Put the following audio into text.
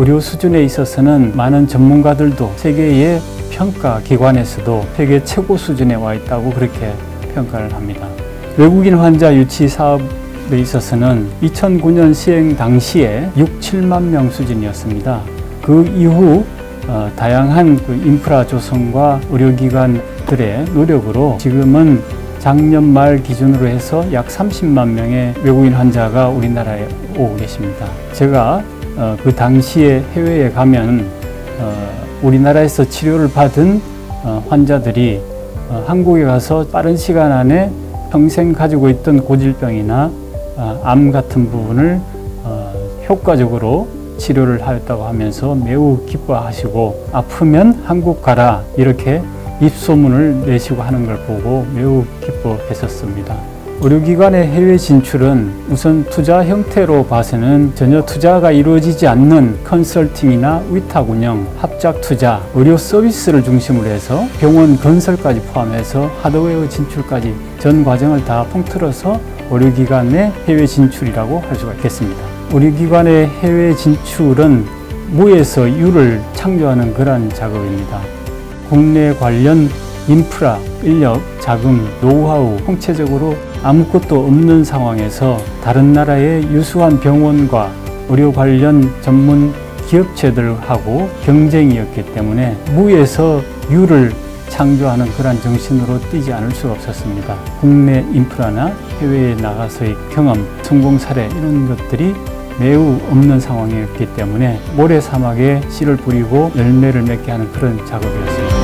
의료 수준에 있어서는 많은 전문가들도 세계의 평가 기관에서도 세계 최고 수준에 와 있다고 그렇게 평가를 합니다. 외국인 환자 유치 사업에 있어서는 2009년 시행 당시에 6, 7만 명 수준이었습니다. 그 이후 어, 다양한 그 인프라 조성과 의료기관들의 노력으로 지금은 작년 말 기준으로 해서 약 30만 명의 외국인 환자가 우리나라에 오고 계십니다. 제가 어, 그 당시에 해외에 가면 어, 우리나라에서 치료를 받은 어, 환자들이 어, 한국에 가서 빠른 시간 안에 평생 가지고 있던 고질병이나 어, 암 같은 부분을 어, 효과적으로 치료를 하였다고 하면서 매우 기뻐하시고 아프면 한국 가라 이렇게 입소문을 내시고 하는 걸 보고 매우 기뻐했었습니다. 의료기관의 해외 진출은 우선 투자 형태로 봐서는 전혀 투자가 이루어지지 않는 컨설팅이나 위탁 운영, 합작 투자, 의료 서비스를 중심으로 해서 병원 건설까지 포함해서 하드웨어 진출까지 전 과정을 다 통틀어서 의료기관의 해외 진출이라고 할 수가 있겠습니다. 의료기관의 해외 진출은 무에서 유를 창조하는 그러한 작업입니다. 국내 관련 인프라, 인력, 자금, 노하우, 총체적으로 아무것도 없는 상황에서 다른 나라의 유수한 병원과 의료 관련 전문 기업체들하고 경쟁이었기 때문에 무에서 유를 창조하는 그러한 정신으로 뛰지 않을 수가 없었습니다. 국내 인프라나 해외에 나가서의 경험, 성공 사례 이런 것들이 매우 없는 상황이었기 때문에 모래 사막에 씨를 뿌리고 열매를 맺게 하는 그런 작업이었습니다.